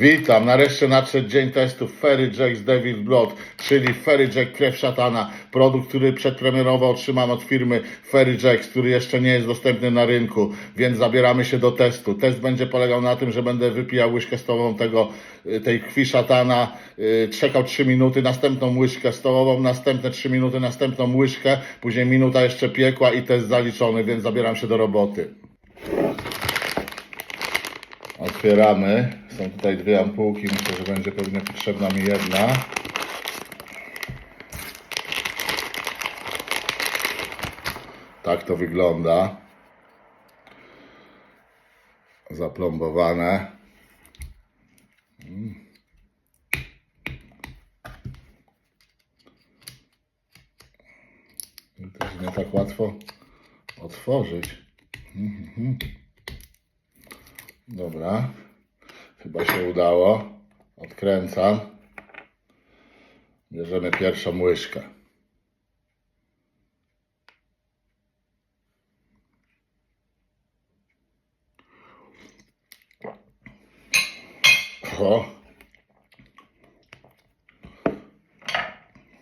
Witam, nareszcie nadszedł dzień testów Ferry Jack's Devil Blood, czyli Ferry Jack Krew Szatana, produkt, który przedpremierowo otrzymam od firmy Ferry Jacks, który jeszcze nie jest dostępny na rynku, więc zabieramy się do testu. Test będzie polegał na tym, że będę wypijał łyżkę stołową tego, y, tej krwi szatana, y, czekał 3 minuty, następną łyżkę stołową, następne 3 minuty, następną łyżkę, później minuta jeszcze piekła i test zaliczony, więc zabieram się do roboty. Otwieramy. Są tutaj dwie ampułki. Myślę, że będzie pewnie potrzebna mi jedna. Tak to wygląda. Zaplombowane. Mm. Też nie tak łatwo otworzyć. Mhm. Dobra. Chyba się udało. Odkręcam. Bierzemy pierwszą łyżkę. O.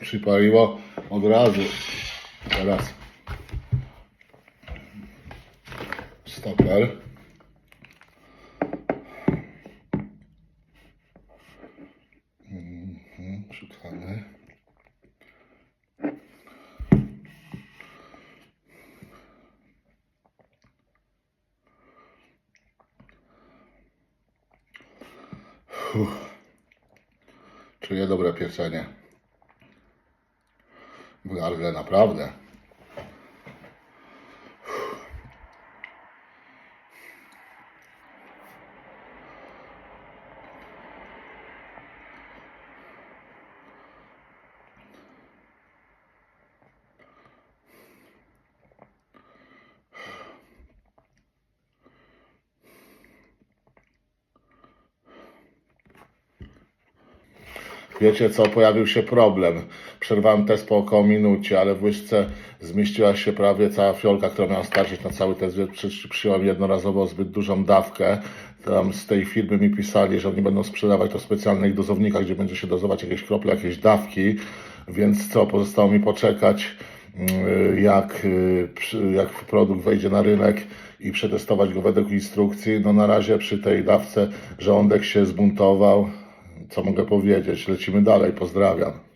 Przypaliło od razu. Teraz. Stoper. Czuję dobre pieczenie. W gardle naprawdę. Wiecie co, pojawił się problem. Przerwałem test po około minucie, ale w łyżce zmieściła się prawie cała fiolka, która miała starczyć na cały test. więc przy- Przyjąłem jednorazowo zbyt dużą dawkę. Tam z tej firmy mi pisali, że oni będą sprzedawać to w specjalnych dozownikach, gdzie będzie się dozować jakieś krople, jakieś dawki. Więc co, pozostało mi poczekać, mm, jak, y, jak produkt wejdzie na rynek i przetestować go według instrukcji. No na razie przy tej dawce żołądek się zbuntował. Co mogę powiedzieć? Lecimy dalej. Pozdrawiam.